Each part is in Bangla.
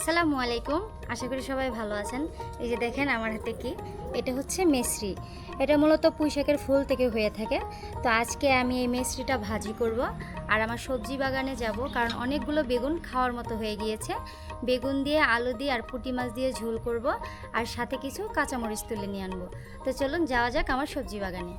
আসসালামু আলাইকুম। আশা করি সবাই ভালো আছেন। এই যে দেখেন আমার হাতে কি? এটা হচ্ছে মেসরি। এটা মূলত পুঁইশাকের ফুল থেকে হয়ে থাকে। তো আজকে আমি এই মেসরিটা ভাজি করব। আর আমার সবজি বাগানে যাব, কারণ অনেকগুলো বেগুন খাওয়ার মতো হয়ে গিয়েছে। বেগুন দিয়ে, আলু দিয়ে আর পুঁটি মাছ দিয়ে ঝোল করব। আর সাথে কিছু কাঁচামরিচ তুলে নিয়ে আনব। তো চলুন যাওয়া যাক আমার সবজি বাগানে।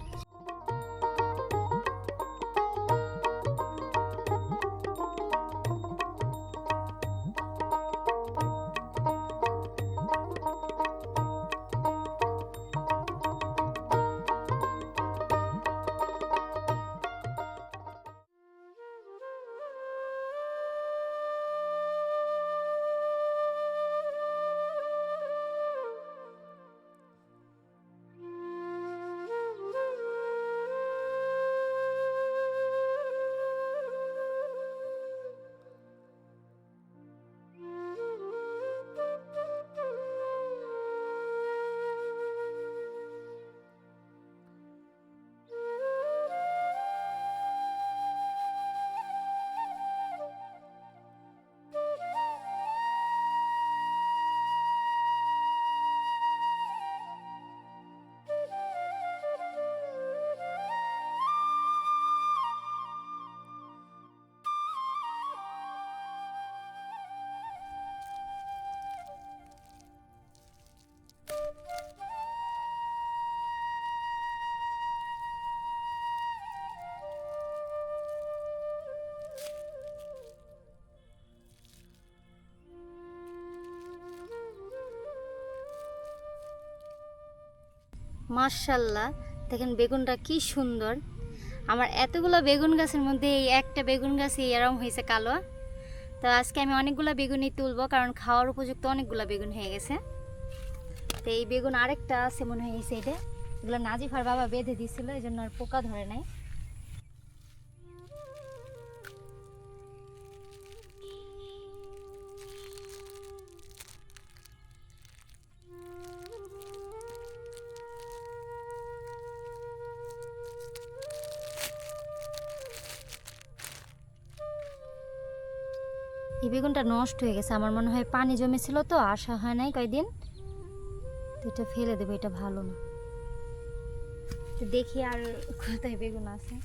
মার্শাল্লাহ দেখেন বেগুনটা কি সুন্দর। আমার এতগুলো বেগুন গাছের মধ্যে এই একটা বেগুন গাছে এরম হয়েছে কালো। তো আজকে আমি অনেকগুলো বেগুনই তুলবো, কারণ খাওয়ার উপযুক্ত অনেকগুলো বেগুন হয়ে গেছে। তো এই বেগুন আরেকটা আছে মনে হয়, এই সাইডে এগুলো নাজিফার বাবা বেঁধে দিয়েছিলো এই জন্য আর পোকা ধরে নাই। বেগুনটা নষ্ট হয়ে গেছে। আমার মনে হয় পানি জমেছিল তো আসা হয় নাই কয়দিন। তো এটা ফেলে দেবো, এটা ভালো না। দেখি আর কোথায় বেগুন আছে।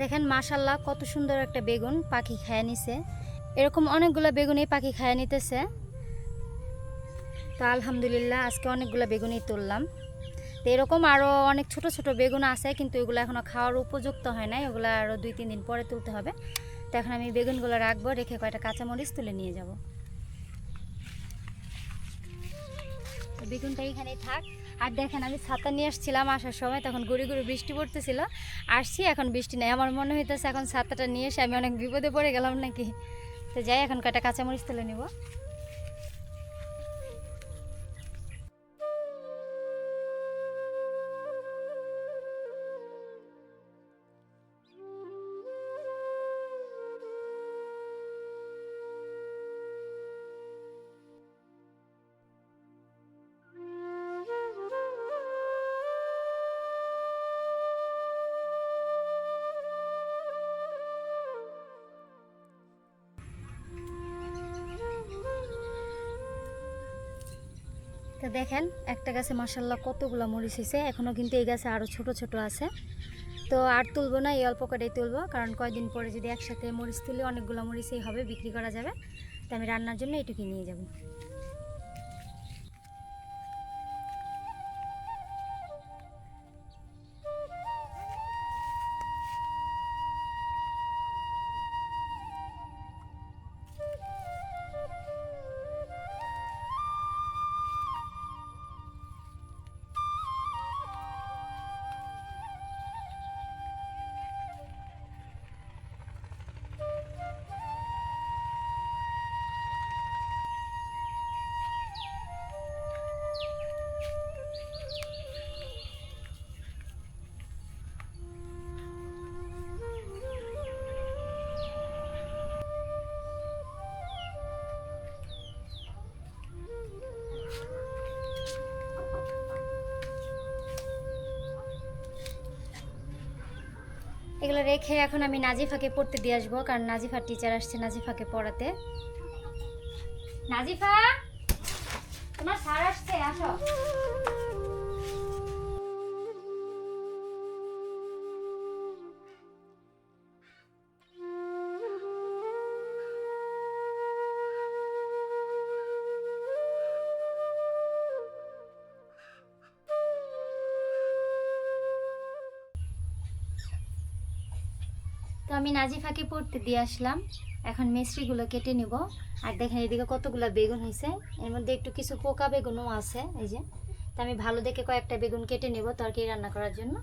দেখেন মাশাল্লাহ কত সুন্দর একটা বেগুন পাখি খায় নিছে। এরকম অনেকগুলো বেগুনই পাখি খায় নিতেছে। তো আলহামদুলিল্লাহ আজকে অনেকগুলো বেগুনই তুললাম। তো এরকম আরও অনেক ছোট ছোট বেগুন আছে, কিন্তু এগুলো এখনও খাওয়ার উপযুক্ত হয় নাই। ওগুলো আরও দুই, তিন দিন পরে তুলতে হবে। তো এখন আমি বেগুনগুলো রাখব, রেখে কয়টা কাঁচামরিচ তুলে নিয়ে যাব। বেগুনটা এখানেই থাক। আর দেখেন, আমি ছাতা নিয়ে আসছিলাম আসার সময়, তখন গুড়ি গুড়ি বৃষ্টি পড়তেছিল। আসছি, এখন বৃষ্টি নেই। আমার মনে হইতেছে এখন ছাতাটা নিয়ে এসে আমি অনেক বিপদে পড়ে গেলাম নাকি? তো যাই, এখন কয়টা কাঁচামরিচ তুলে নেব। তো দেখেন, একটা গাছে মাসাল্লাহ কতগুলো মরিচ হয়েছে এখনও কিন্তু এই গাছে আরও ছোট ছোট আছে। তো আর তুলবো না, এই অল্প করেই তুলবো, কারণ কয়দিন পরে যদি একসাথে মরিচ তুলি, অনেকগুলো মরিচই হবে, বিক্রি করা যাবে। তো আমি রান্নার জন্য এটুকু নিয়ে যাব। এগুলো রেখে এখন আমি নাজিফাকে পড়তে দিয়ে আসব, কারণ নাজিফার টিচার আসছে নাজিফাকে পড়াতে। নাজিফা! তোমার স্যার আসছে, আসো। আমি নাজিফাকে পড়তে দিয়ে আসলাম। এখন মিস্ত্রিগুলো কেটে নিব। আর দেখেন এদিকে কতগুলো বেগুন হয়েছে এর মধ্যে একটু কিছু পোকা বেগুনও আছে, এই যে। তো আমি ভালো দেখে কয়েকটা বেগুন কেটে নেব তরকারি রান্না করার জন্য।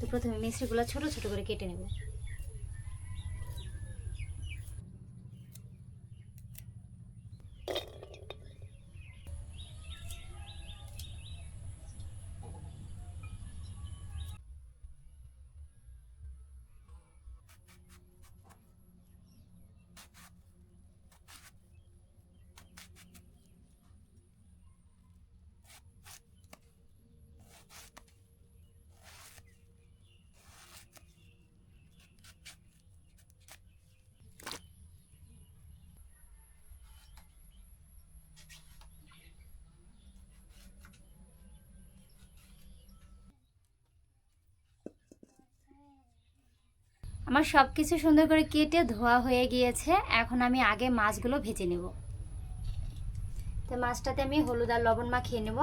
তো প্রথমে মিস্ত্রিগুলো ছোট ছোট করে কেটে নেব। আমার সব কিছু সুন্দর করে কেটে ধোয়া হয়ে গিয়েছে। এখন আমি আগে মাছগুলো ভেজে নেব। তো মাছটাতে আমি হলুদ আর লবণ মাখিয়ে নেব।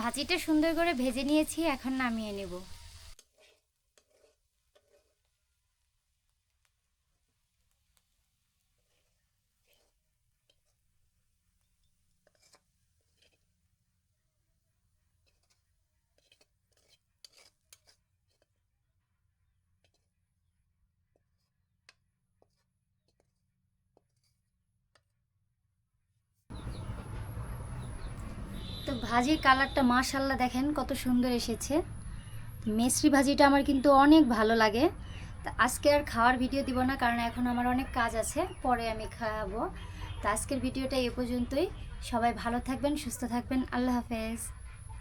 ভাজিটা সুন্দর করে ভেজে নিয়েছি এখন নামিয়ে নেব। ভাজির কালারটা মাশাল্লাহ দেখেন কত সুন্দর এসেছে। মেসরি ভাজিটা আমার কিন্তু অনেক ভালো লাগে। তা আজকে আর খাওয়ার ভিডিও দিব না, কারণ এখন আমার অনেক কাজ আছে, পরে আমি খাওয়াবো। তা আজকের ভিডিওটা এ পর্যন্তই। সবাই ভালো থাকবেন, সুস্থ থাকবেন। আল্লাহ হাফেজ।